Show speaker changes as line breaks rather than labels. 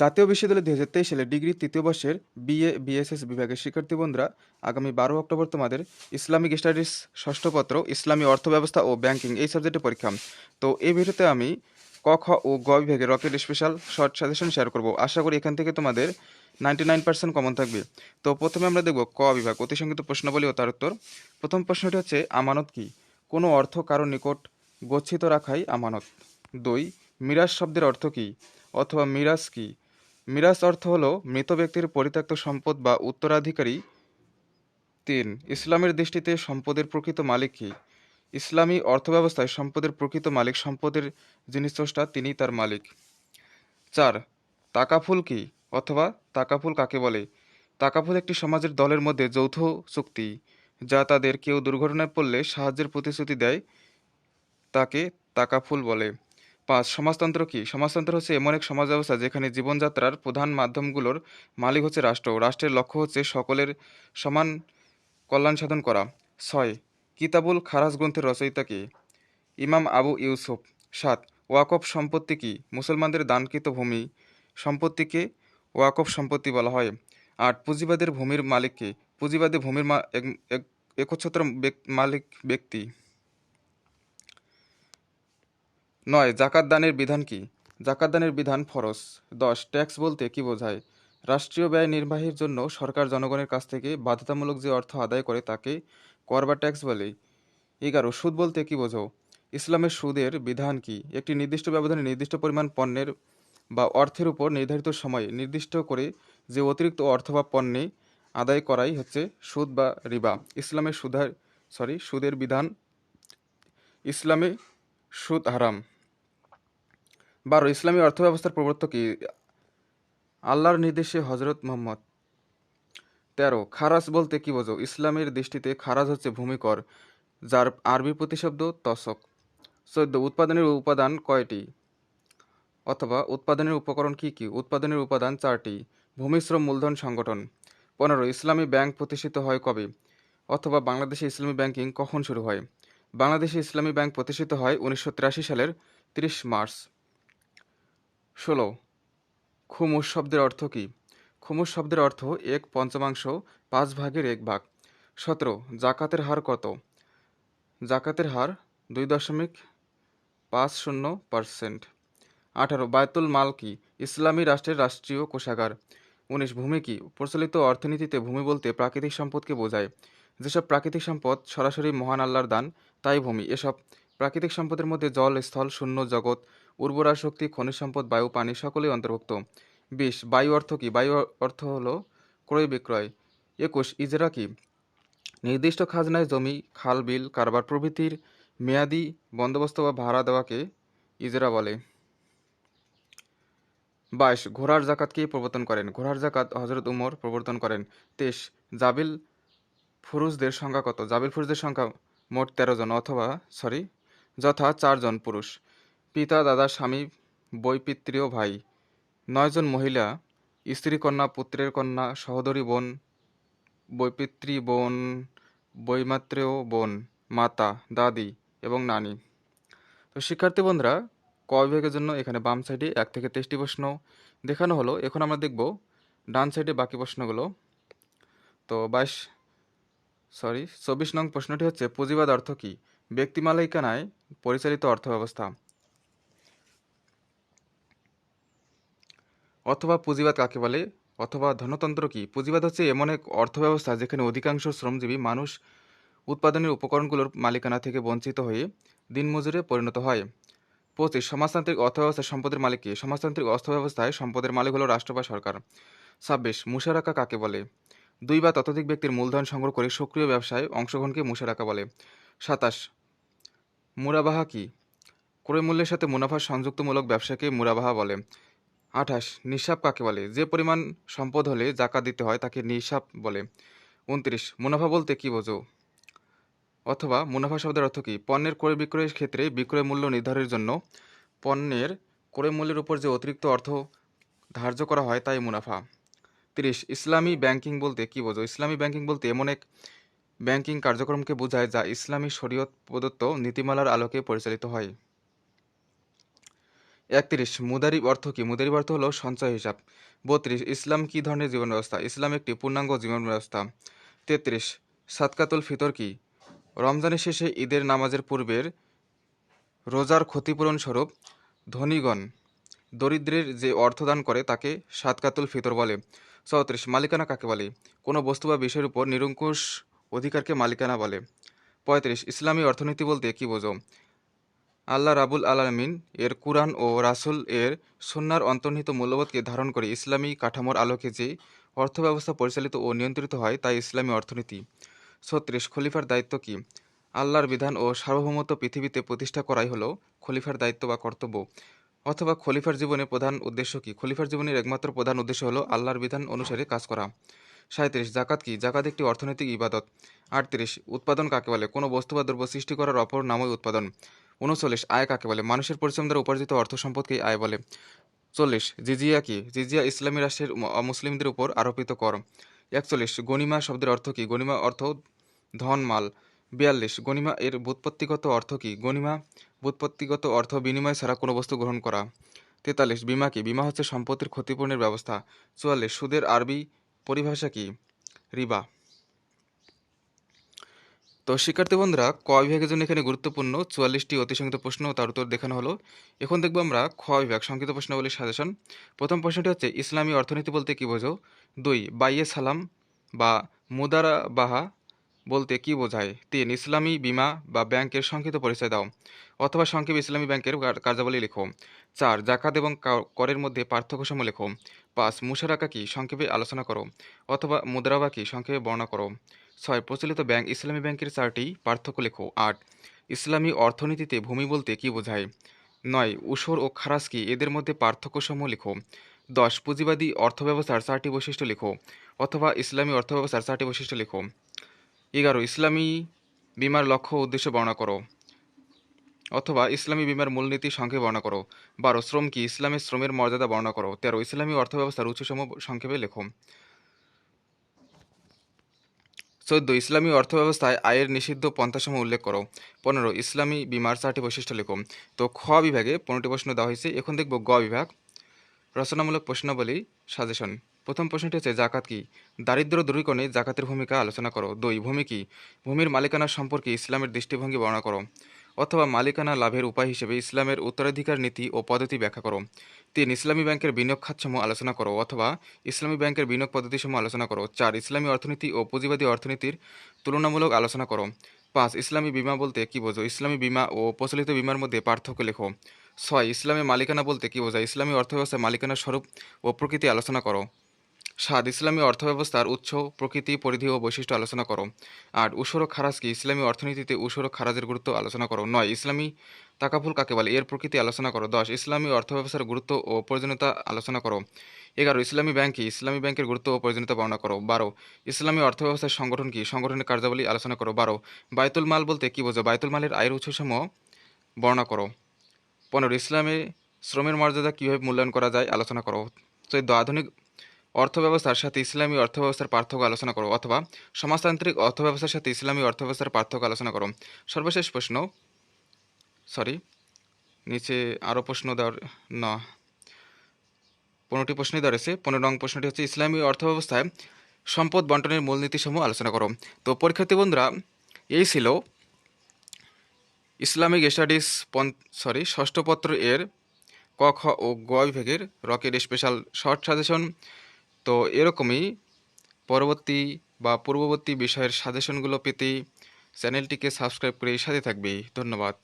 জাতীয় বিশ্ববিদ্যালয় দুই হাজার তেইশ সালে ডিগ্রি তৃতীয় বর্ষের বিএ, বিএসএস বিভাগের শিক্ষার্থী বন্ধুরা আগামী বারো অক্টোবর তোমাদের ইসলামিক স্টাডিজ ষষ্ঠ পত্র, ইসলামী অর্থব্যবস্থা ও ব্যাংকিং এই সাবজেক্টে পরীক্ষা। তো এই ভিডিওতে আমি ক, খ ও গ বিভাগে rocket special short suggestion share করব। আশা করি এখান থেকে তোমাদের নাইনটি নাইন পার্সেন্ট কমন থাকবে। তো প্রথমে আমরা দেখব ক বিভাগ অতি সংক্ষিপ্ত প্রশ্নাবলী ও তার উত্তর। প্রথম প্রশ্নটি হচ্ছে, আমানত কি? কোনো অর্থ কারও নিকট গচ্ছিত রাখাই আমানত। দুই, মিরাজ শব্দের অর্থ কী? অথবা মিরাজ কি? মিরাজ অর্থ হলো মৃত ব্যক্তির পরিত্যক্ত সম্পদ বা উত্তরাধিকারী। তিন, ইসলামের দৃষ্টিতে সম্পদের প্রকৃত মালিক কি? ইসলামী অর্থব্যবস্থায় সম্পদের প্রকৃত মালিক সম্পদের যিনি স্রষ্টা, তিনি তার মালিক। চার তাকাফুল কি? অথবা তাকাফুল কাকে বলে? তাকাফুল একটি সমাজের দলের মধ্যে যৌথ চুক্তি, যা তাদের কেউ দুর্ঘটনায় পড়লে সাহায্যের প্রতিশ্রুতি দেয়, তাকে তাকাফুল বলে। পাঁচ সমাজতন্ত্র কি? সমাজতন্ত্র হচ্ছে এমন এক সমাজ ব্যবস্থা যেখানে জীবনযাত্রার প্রধান মাধ্যমগুলোর মালিক হচ্ছে রাষ্ট্র। রাষ্ট্রের লক্ষ্য হচ্ছে সকলের সমান কল্যাণ সাধন করা। ছয়, কিতাবুল খারাজ গ্রন্থের রচয়িতা কি? ইমাম আবু ইউসুফ। সাত, ওয়াকফ সম্পত্তি কি? মুসলমানদের দানকৃত ভূমি সম্পত্তিকে ওয়াকফ সম্পত্তি বলা হয়। আট, পুঁজিবাদের ভূমির মালিককে পুঁজিবাদী ভূমির এক- এক- একচ্ছত্র মালিক ব্যক্তি। নয়, জাকাত দানের বিধান কি? জাকাত দানের বিধান ফরজ। দশ, ট্যাক্স বলতে কি বোঝায়? রাষ্ট্রীয় ব্যয় নির্বাহের জন্য সরকার জনগণের কাছ থেকে বাধ্যতামূলক যে অর্থ আদায় করে তাকে কর বা ট্যাক্স বলে। এগারো, সুদ বলতে কি বোঝো? ইসলামের সুদের বিধান কি? একটি নির্দিষ্ট ব্যবধানে নির্দিষ্ট পরিমাণ পণ্যের বা অর্থের উপর নির্ধারিত সময়ে নির্দিষ্ট করে যে অতিরিক্ত অর্থ বা পণ্যে আদায় করাই হচ্ছে সুদ বা রিবা। ইসলামের সুধার সরি সুদের বিধান, ইসলামে সুদ হারাম। বারো, ইসলামী অর্থব্যবস্থার প্রবর্তক আল্লাহর নির্দেশে হজরত মোহাম্মদ। তেরো, খারাজ বলতে কি বোঝো? ইসলামের দৃষ্টিতে খারাজ হচ্ছে ভূমিকর, যার আরবি প্রতিশব্দ তসক চোদ্দ, উৎপাদনের উপাদান কয়টি? অথবা উৎপাদনের উপকরণ কি কি? উৎপাদনের উপাদান চারটি। ভূমিশ্রম মূলধন সংগঠন। পনেরো, ইসলামী ব্যাংক প্রতিষ্ঠিত হয় কবে? অথবা বাংলাদেশে ইসলামী ব্যাংকিং কখন শুরু হয়? বাংলাদেশে ইসলামী ব্যাংক প্রতিষ্ঠিত হয় উনিশশো তিরাশি সালের তিরিশ মার্চ। ষোলো। খুমুস শব্দের অর্থ কী? খুমুস শব্দের অর্থ এক পঞ্চমাংশ, পাঁচ ভাগের এক ভাগ। সতেরো, জাকাতের হার কত? জাকাতের হার দুই দশমিক পাঁচ শূন্য পার্সেন্ট। আঠারো, বায়তুল মাল কি? ইসলামী রাষ্ট্রের রাষ্ট্রীয় কোষাগার। উনিশ, ভূমি কি? প্রচলিত অর্থনীতিতে ভূমি বলতে প্রাকৃতিক সম্পদকে বোঝায়। যেসব প্রাকৃতিক সম্পদ সরাসরি মহান আল্লাহর দান, তাই ভূমি। এসব প্রাকৃতিক সম্পদের মধ্যে জল, স্থল, শূন্য, জগৎ উর্বরা শক্তি, খনিজ সম্পদ, বায়ু, পানি সকলেই অন্তর্ভুক্ত। বিশ, বায়ু অর্থ কি? বায়ু অর্থ হল ক্রয় বিক্রয়। একুশ, ইজরা কি? নির্দিষ্ট খাজনায় জমি, খাল, বিল, কারবার প্রভৃতির মেয়াদি বন্দোবস্ত বা ভাড়া দেওয়াকে ইজরা বলে। বাইশ, ঘোড়ার জাকাত কে প্রবর্তন করেন? ঘোড়ার জাকাত হজরত উমর প্রবর্তন করেন। তেইশ, জাবিল ফুরুজদের সংখ্যা কত? জাবিল ফুরুজদের সংখ্যা মোট তেরো জন অথবা, সরি, যথা চারজন পুরুষ। পিতা, দাদা, স্বামী বৈপিত্রীয় ভাই। নয়জন মহিলা, স্ত্রী কন্যা, পুত্রের কন্যা, সহোদরী বোন বৈপিত্রী বোন বৈমাত্রেয় বোন, মাতা, দাদি এবং নানি। তো শিক্ষার্থী বন্ধুরা, ক বিভাগের জন্য এখানে বাম সাইডে এক থেকে তেইশটি প্রশ্ন দেখানো হলো। এখন আমরা দেখব ডান সাইডে বাকি প্রশ্নগুলো। তো বাইশ, সরি, চব্বিশ নং প্রশ্নটি হচ্ছে, পুঁজিবাদ অর্থ কী? ব্যক্তি মালিকানায় পরিচালিত অর্থব্যবস্থা। অথবা পুঁজিবাদ কাকে বলে? অথবা ধনতন্ত্র কি? পুঁজিবাদ হচ্ছে এমন এক অর্থব্যবস্থা যেখানে অধিকাংশ শ্রমজীবী মানুষ উৎপাদনের উপকরণগুলোর মালিকানা থেকে বঞ্চিত হয়ে দিনমজুরে পরিণত হয়। পঁচিশ, সমাজতান্ত্রিক অর্থব্যবস্থায় সম্পদের মালিক কে? সমাজতান্ত্রিক অর্থব্যবস্থায় সম্পদের মালিক হলো রাষ্ট্র বা সরকার। ছাব্বিশ মুশারাকা কাকে বলে? দুই বা ততোধিক ব্যক্তির মূলধন সংগ্রহ করে সক্রিয় ব্যবসায় অংশগ্রহণকে মুশারাকা বলে। সাতাশ, মুরাবাহা কি? ক্রয় মূল্যের সাথে মুনাফা সংযুক্তমূলক ব্যবসাকে মুরাবাহা বলে। আঠাশ, নিঃসাব কাকে বলে? যে পরিমাণ সম্পদ হলে জাকাত দিতে হয় তাকে নিঃসাব বলে। উনত্রিশ, মুনাফা বলতে কি বোঝো? অথবা মুনাফা শব্দের অর্থ কী? পণ্যের ক্রয় বিক্রয়ের ক্ষেত্রে বিক্রয় মূল্য নির্ধারণের জন্য পণ্যের ক্রয় মূল্যের উপর যে অতিরিক্ত অর্থ ধার্য করা হয় তাই মুনাফা। তিরিশ, ইসলামী ব্যাংকিং বলতে কি বোঝো? ইসলামী ব্যাংকিং বলতে এমন এক ব্যাংকিং কার্যক্রমকে বোঝায় যা ইসলামী শরীয়ত প্রদত্ত নীতিমালার আলোকে পরিচালিত হয়। একত্রিশ, মুদারিব অর্থ কি? মুদারিব অর্থ হলো সঞ্চয় হিসাব। বত্রিশ, ইসলাম কি ধরনের জীবন ব্যবস্থা ইসলাম একটি পূর্ণাঙ্গ জীবন ব্যবস্থা তেত্রিশ, সাদকাতুল ফিতর কি? রমজানের শেষে ঈদের নামাজের পূর্বের রোজার ক্ষতিপূরণ স্বরূপ ধনীগণ দরিদ্রের যে অর্থদান করে তাকে সাদকাতুল ফিতর বলে। চৌত্রিশ, মালিকানা কাকে বলে? কোনো বস্তু বা বিষয়ের উপর নিরঙ্কুশ অধিকারকে মালিকানা বলে। পঁয়ত্রিশ, ইসলামী অর্থনীতি বলতে কী বোঝো? আল্লাহ রাবুল আলামিন এর কুরআন ও রাসূল এর সুন্নার অন্তর্নিহিত মূল্যবোধকে ধারণ করে ইসলামী কাঠামোর আলোকে যে অর্থব্যবস্থা পরিচালিত ও নিয়ন্ত্রিত হয় তাই ইসলামী অর্থনীতি। ছত্রিশ, খলিফার দায়িত্ব কি? আল্লাহর বিধান ও সার্বভৌমত্ব পৃথিবীতে প্রতিষ্ঠা করাই হলো খলিফার দায়িত্ব বা কর্তব্য। অথবা খলিফার জীবনের প্রধান উদ্দেশ্য কি? খলিফার জীবনের একমাত্র প্রধান উদ্দেশ্য হলো আল্লাহর বিধান অনুসারে কাজ করা। সাঁত্রিশ জাকাত কি? জাকাত একটি অর্থনৈতিক ইবাদত। আটত্রিশ, উৎপাদন কাকে বলে? কোনো বস্তু বা দ্রব্য সৃষ্টি করার অপর নামই উৎপাদন। উনচল্লিশ, আয় কাকে বলে? মানুষের পরিশ্রম দ্বারা উপার্জিত অর্থ সম্পদকেই আয় বলে। চল্লিশ, জিজিয়া কি? জিজিয়া ইসলামী রাষ্ট্রের মুসলিমদের উপর আরোপিত কর। একচল্লিশ গণিমা শব্দের অর্থ কি? গণিমা অর্থ ধন মাল বিয়াল্লিশ গণিমা এর ব্যুৎপত্তিগত অর্থ কি? গণিমা ব্যুৎপত্তিগত অর্থ বিনিময় ছাড়া কোনো বস্তু গ্রহণ করা। তেতাল্লিশ, বিমা কি? বিমা হচ্ছে সম্পত্তির ক্ষতিপূরণের ব্যবস্থা। চুয়াল্লিশ, সুদের আরবি পরিভাষা কি? রিবা। তো শিক্ষার্থী বন্ধুরা, ক বিভাগের জন্য এখানে গুরুত্বপূর্ণ চুয়াল্লিশটি অতিসংখ্যিত প্রশ্ন তার উত্তর দেখানো হলো। এখন দেখব আমরা খ বিভাগ সংক্ষিপ্ত প্রশ্নাবলীর সাজেশন। প্রথম প্রশ্নটি হচ্ছে, ইসলামী অর্থনীতি বলতে কি বোঝো? দুই, বাইয়ে সালাম বা মুদারা বাহা বলতে কি বোঝায়? তিন, ইসলামী বিমা বা ব্যাংকের সংক্ষিপ্ত পরিচয় দাও অথবা সংক্ষেপে ইসলামী ব্যাংকের কার্যাবলী লেখো। চার, জাকাত এবং করের মধ্যে পার্থক্য সমূহ লেখো। পাঁচ, মুশারাকা কি? সংক্ষেপে আলোচনা করো। অথবা মুদ্রাবা কি? সংক্ষেপে বর্ণনা করো। ছয় প্রচলিত ব্যাংক ইসলামী ব্যাংকের চারটি পার্থক্য লেখো। আট, ইসলামী অর্থনীতিতে ভূমি বলতে কি বোঝায়? নয়, উসর ও খারাজ কি এদের মধ্যে পার্থক্যসমূহ লেখো। দশ, পুঁজিবাদী অর্থব্যবস্থার চারটি বৈশিষ্ট্য লেখো অথবা ইসলামী অর্থব্যবস্থার চারটি বৈশিষ্ট্য লেখো। এগারো, ইসলামী বিমার লক্ষ্য উদ্দেশ্য বর্ণনা করো অথবা ইসলামী বিমার মূলনীতি সংক্ষেপে বর্ণনা করো। বারো, শ্রম কি ইসলামের শ্রমের মর্যাদা বর্ণনা করো। তেরো, ইসলামী অর্থব্যবস্থার উৎসসমূহ সংক্ষেপে লেখো। চোদ্দ ইসলামী অর্থব্যবস্থায় আয়ের নিষিদ্ধ পন্থাসমূহ উল্লেখ করো। পনেরো, ইসলামী বিমার চারটি বৈশিষ্ট্য লেখো। তো খ বিভাগে পনেরোটি প্রশ্ন দেওয়া হয়েছে, এখন দেখব গ বিভাগ। রচনামূলক প্রশ্নাবলী, সাজেশন। প্রথম প্রশ্নটি হচ্ছে, জাকাত কি? দারিদ্র দূরীকরণে জাকাতের ভূমিকা আলোচনা করো। দুই, ভূমি কি? ভূমির মালিকানা সম্পর্কে ইসলামের দৃষ্টিভঙ্গি বর্ণনা করো। অথবা মালিকানা লাভের উপায় হিসেবে ইসলামের উত্তরাধিকার নীতি ও পদ্ধতি ব্যাখ্যা করো। তিন, ইসলামী ব্যাংকের বিনিয়োগ খাতসমূহ আলোচনা করো অথবা ইসলামী ব্যাংকের বিনিয়োগ পদ্ধতিসমূহ আলোচনা করো। চার, ইসলামী অর্থনীতি ও পুঁজিবাদী অর্থনীতির তুলনামূলক আলোচনা করো। পাঁচ, ইসলামী বিমা বলতে কি বোঝো? ইসলামী বিমা ও প্রচলিত বিমার মধ্যে পার্থক্য লেখো। ছয়, ইসলামী মালিকানা বলতে কি বোঝায়? ইসলামী অর্থব্যবস্থায় মালিকানার স্বরূপ ও প্রকৃতি আলোচনা করো। সাত ইসলামী অর্থব্যবস্থার উৎস, প্রকৃতি, পরিধি ও বৈশিষ্ট্য আলোচনা করো। আট উসর ও খারাজ কি? ইসলামী অর্থনীতিতে উসর ও খারাজের গুরুত্ব আলোচনা করো। নয়, ইসলামী তাকাফুল কাকে বলে? এর প্রকৃতি আলোচনা করো। দশ, ইসলামী অর্থব্যবস্থার গুরুত্ব ও প্রয়োজনীয়তা আলোচনা করো। এগারো, ইসলামী ব্যাংক কি? ইসলামী ব্যাংকের গুরুত্ব ও প্রয়োজনীয়তা বর্ণনা করো। বারো, ইসলামী অর্থব্যবস্থার সংগঠন কি? সংগঠনের কার্যাবলী আলোচনা করো। বারো বায়তুল মাল বলতে কি বোঝো? বায়তুল মালের আয়ের উৎসসমূহ বর্ণনা করো। পনেরো, ইসলামে শ্রমের মর্যাদা কীভাবে মূল্যায়ন করা যায়? আলোচনা করো। চোদ্দ, আধুনিক অর্থব্যবস্থার সাথে ইসলামী অর্থব্যবস্থার পার্থক্য আলোচনা করো, অথবা সমাজতান্ত্রিক অর্থব্যবস্থার সাথে ইসলামী অর্থব্যবস্থার পার্থক্য আলোচনা করো। সর্বশেষ প্রশ্ন সরি নিচে আরও প্রশ্ন দেওয়ার, না, পনেরোটি প্রশ্নই ধরেছে। পনেরো নং প্রশ্নটি হচ্ছে, ইসলামী অর্থব্যবস্থায় সম্পদ বন্টনের মূলনীতিসমূহ আলোচনা করো। তো পরীক্ষার্থী বন্ধুরা, এই ছিল ইসলামিক স্টাডিজ পন সরি ষষ্ঠপত্র এর ক, খ ও গ বিভাগের রকেট স্পেশাল শর্ট সাজেশন। তো এরকমই পরবর্তী বা পূর্ববর্তী বিষয়ের সাজেশনগুলো পেতে চ্যানেলটিকে সাবস্ক্রাইব করে সাথে থাকবে। ধন্যবাদ।